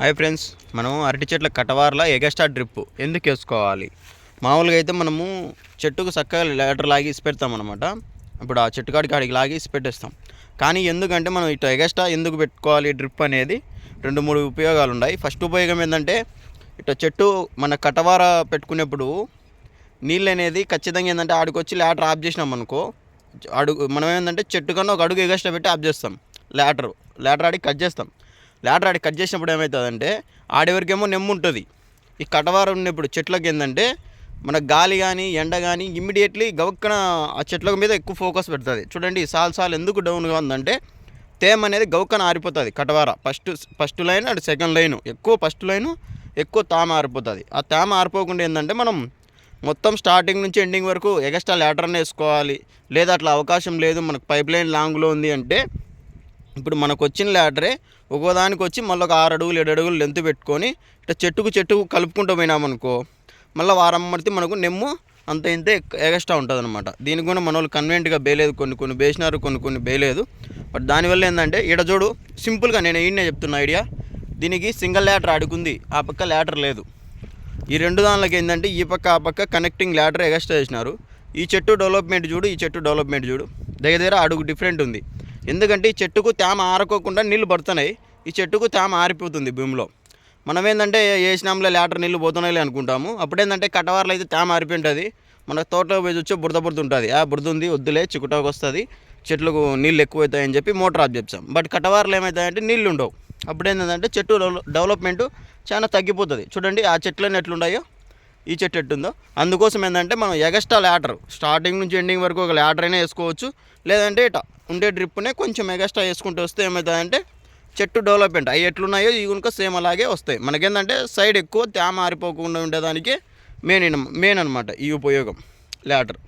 Hi friends మనం అరటి చెట్ల కటవార్ల ఎగస్ట్రా డ్రిప్ ఎందుకు వేసుకోవాలి? మామూలుగా అయితే మనము చెట్టుకు చక్కగా లేటర్ లాగి ఇసి పెడతాం అనమాట ఇప్పుడు ఆ చెట్టు కాడికి కాడికి లాగి ఇసి పెట్టేస్తాం. కానీ ఎందుకంటే మనం ఇటు ఎగస్ట్రా ఎందుకు పెట్టుకోవాలి డ్రిప్ అనేది రెండు మూడు ఉపయోగాలు ఉన్నాయి. ఫస్ట్ ఉపయోగం ఏంటంటే ఇటు చెట్టు మన కటవార పెట్టుకునేప్పుడు నీళ్ళు అనేది ఖచ్చితంగా ఏంటంటే ఆడికొచ్చి లేటర్ ఆఫ్ చేసినాం అనుకో అడుగు మనం ఏంటంటే చెట్టు కన్నా ఒక అడుగు ఎగస్ట్రా పెట్టి ఆఫ్ చేస్తాం. లేటర్ లేటర్ ఆడికి కట్ చేస్తాం. లేటర్ ఆడి కట్ చేసినప్పుడు ఏమవుతుందంటే ఆడెవరికేమో నెమ్ము ఉంటుంది. ఈ కటవారం ఉన్నప్పుడు చెట్లకి ఏంటంటే మన గాలి కానీ ఎండ కానీ ఇమ్మీడియట్లీ గవక్కన ఆ చెట్ల మీద ఎక్కువ ఫోకస్ పెడుతుంది. చూడండి సాల్ సాల్ ఎందుకు డౌన్గా ఉందంటే తేమ అనేది గవక్కన ఆరిపోతుంది కటవార. First first line and second line ఎక్కువ ఫస్ట్ లైన్ ఎక్కువ తేమ ఆరిపోతుంది. ఆ తేమ ఆరిపోకుండా ఏంటంటే మనం మొత్తం స్టార్టింగ్ నుంచి ఎండింగ్ వరకు ఎగస్ట్రా లేటర్ని వేసుకోవాలి. లేదా అట్లా అవకాశం లేదు మనకు పైప్ లైన్ లాంగ్లో ఉంది అంటే ఇప్పుడు మనకు వచ్చిన ల్యాడరే ఒక్కోదానికి వచ్చి మళ్ళీ ఒక ఆరు అడుగులు ఏడు అడుగులు లెంత్ పెట్టుకొని ఇట్లా చెట్టుకు చెట్టుకు కలుపుకుంటూ పోయినామనుకో మళ్ళీ వారం పడితే మనకు నెమ్ము అంత ఇంతే ఎగస్ట్రా ఉంటుంది అనమాట దీనికి కూడా మన వాళ్ళు కన్వెంట్గా బేలేదు కొన్ని కొన్ని బేసినారు కొన్ని కొన్ని బేయలేదు బట్ దానివల్ల ఏంటంటే ఈడ చూడు సింపుల్గా నేను ఈయనే చెప్తున్నా ఐడియా. దీనికి సింగిల్ ల్యాటర్ అడుగుంది ఆ పక్క ల్యాటర్ లేదు. ఈ రెండు దానిలోకి ఏంటంటే ఈ పక్క ఆ పక్క కనెక్టింగ్ ల్యాడర్ ఎగస్ట్రా చేసినారు. ఈ చెట్టు డెవలప్మెంట్ చూడు ఈ చెట్టు డెవలప్మెంట్ చూడు. దగ్గర దగ్గర అడుగు డిఫరెంట్ ఉంది. ఎందుకంటే ఈ చెట్టుకు తేమ ఆరకోకుండా నీళ్ళు పడుతున్నాయి. ఈ చెట్టుకు తేమ ఆరిపోతుంది భూమిలో. మనం ఏంటంటే వేసినాంలో లేటర్ నీళ్ళు పోతున్నాయి అనుకుంటాము. అప్పుడు ఏంటంటే అయితే తేమ ఆరిపోయి ఉంటుంది. మన తోటలో పోయి వచ్చి బురద బురద ఉంటుంది. ఆ బురద ఉంది వద్దులే చిక్కుటాకు వస్తుంది. చెట్లకు నీళ్ళు ఎక్కువ అవుతాయని చెప్పి మోటార్ ఆఫ్ చెప్తాం బట్ కటవార్లు ఏమవుతాయంటే నీళ్ళు ఉండవు. అప్పుడు ఏంటంటే చెట్టు డెవలప్మెంట్ చాలా తగ్గిపోతుంది. చూడండి ఆ చెట్లన్నీ ఎట్లున్నాయో. ఈ చెట్టు ఎట్టుందో అందుకోసం ఏంటంటే మనం ఎగస్ట్రా ల్యాటర్ స్టార్టింగ్ నుంచి ఎండింగ్ వరకు ఒక ల్యాటర్ అయినా వేసుకోవచ్చు. లేదంటే ఇట ఉండే డ్రిప్నే కొంచెం ఎగస్ట్రా వేసుకుంటూ వస్తే ఏమవుతుందంటే చెట్టు డెవలప్మెంట్ అవి ఎట్లున్నాయో ఇవి కనుక సేమ్ అలాగే వస్తాయి. మనకేంటంటే సైడ్ ఎక్కువ తేమ ఆరిపోకుండా ఉండేదానికి మెయిన్ మెయిన్ అనమాట ఈ ఉపయోగం ల్యాటర్